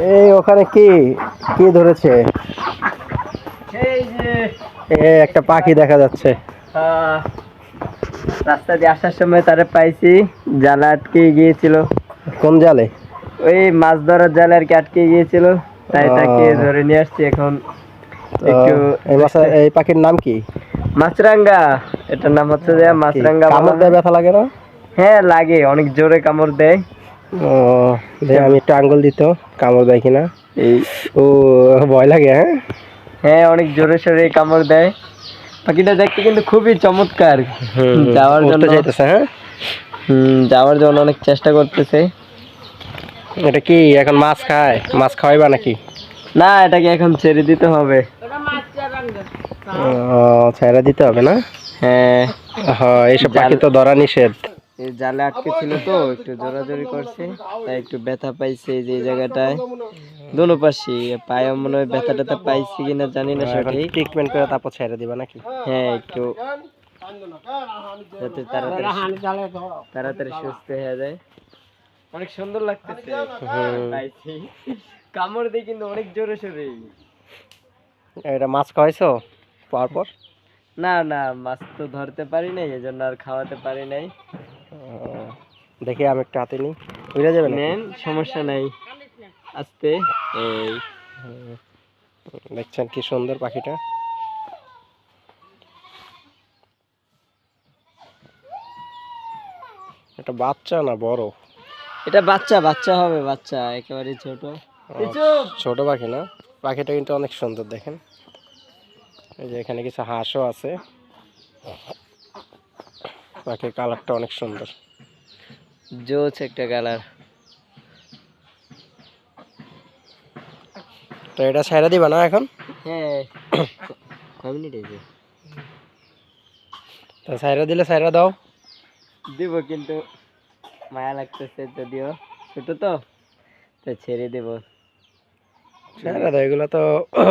এই ওখানে কি? কি ধরেছে? এই যে এ একটা পাখি দেখা যাচ্ছে। রাস্তা দিয়ে আসার সময় তারে পাইছি জালে আটকে গিয়েছিল। কোন জালে? ওই মাছ ধরার জালে আর কি আটকে গিয়েছিল। তাই তাকে ধরে নিয়ে আসছি এখন। একটু এই মাছ- এই পাখির নাম কি? মাছরাঙ্গা। এটার নাম হচ্ছে যে মাছরাঙ্গা কামড় দেয় ব্যথা লাগে না? হ্যাঁ লাগে অনেক জোরে কামড় দেয়। ও দে আমি একটু আঙ্গুল দিত কামড় দেয় কিনা? এই ও ভয় লাগে হ্যাঁ? হ্যাঁ অনেক জোরে সোরে কামড় দেয়। পাখিটা দেখতে কিন্তু খুবই চমৎকার। যাওয়ার জন্য চাইতেছে হ্যাঁ? যাওয়ার জন্য অনেক চেষ্টা করতেছে। এটা কি এখন মাছ খায়? মাছ খাওয়াইবা নাকি? না এটাকে এখন ছেড়ে দিতে হবে। ও ছেড়ে দিতে হবে না? হ্যাঁ। হ্যাঁ এইসব পাখি তো ধরা নিষেধ। এই জালে আটকে ছিল তো একটু জোরাজোরি করছে তাই একটু ব্যথা পাইছে এই যে জায়গাটায়। দোনো পাশে পায়ে মনে হয় ব্যথা ট্যাথা পাইছে কিনা জানি না সঠিক। ট্রিটমেন্ট করে তারপর ছেড়ে দিবা নাকি? হ্যাঁ একটু যাতে তাড়াতাড়ি তাড়াতাড়ি সুস্থ হয়ে যায়। অনেক সুন্দর লাগতেছে। কামড় দিয়ে কিন্তু অনেক জোরে সোরে। এটা মাছ খাওয়াইছো পাওয়ার পর? না না মাছ তো ধরতে পারি নাই এজন্য আর খাওয়াতে পারি নাই। দেখি আমি একটু হাতে নিই। যাবে নেন সমস্যা নাই। আস্তে এই। দেখছেন কি সুন্দর পাখিটা। এটা বাচ্চা না বড়? এটা বাচ্চা বাচ্চা হবে বাচ্চা একেবারে ছোট। ছোট পাখি না? পাখিটা কিন্তু অনেক সুন্দর দেখেন। এই যে এখানে কিছু হাঁসও আছে। পাখির কালারটা অনেক সুন্দর। জোছ একটা কালার। তো এটা ছেড়ে দিবা না এখন? হ্যাঁ। তো ছেড়ে দিলে ছেড়ে দাও। দিব কিন্তু মায়া লাগতেছে যদিও। ছোট তো তো ছেড়ে দেব। ছেড়ে দাও এগুলো তো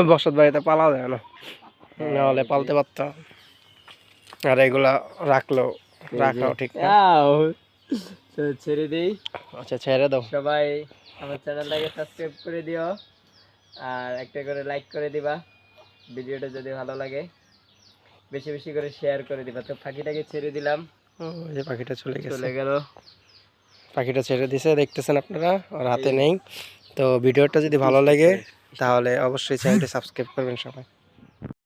বসত বাড়িতে পালা যায় না। নাহলে পালতে পারতাম। আর এগুলা রাখল রাখাও ঠিক না। তো ছেড়ে দিই। আচ্ছা ছেড়ে দাও। সবাই আমার চ্যানেলটাকে সাবস্ক্রাইব করে দিও আর একটা করে লাইক করে দিবা। ভিডিওটা যদি ভালো লাগে বেশি বেশি করে শেয়ার করে দিবা। তো পাখিটাকে ছেড়ে দিলাম। ও, এই যে পাখিটা চলে গেছে। চলে গেল। পাখিটা ছেড়ে দিছে দেখতেছেন আপনারা ওর হাতে নেই। তো ভিডিওটা যদি ভালো লাগে তাহলে অবশ্যই চ্যানেলটি সাবস্ক্রাইব করবেন সবাই।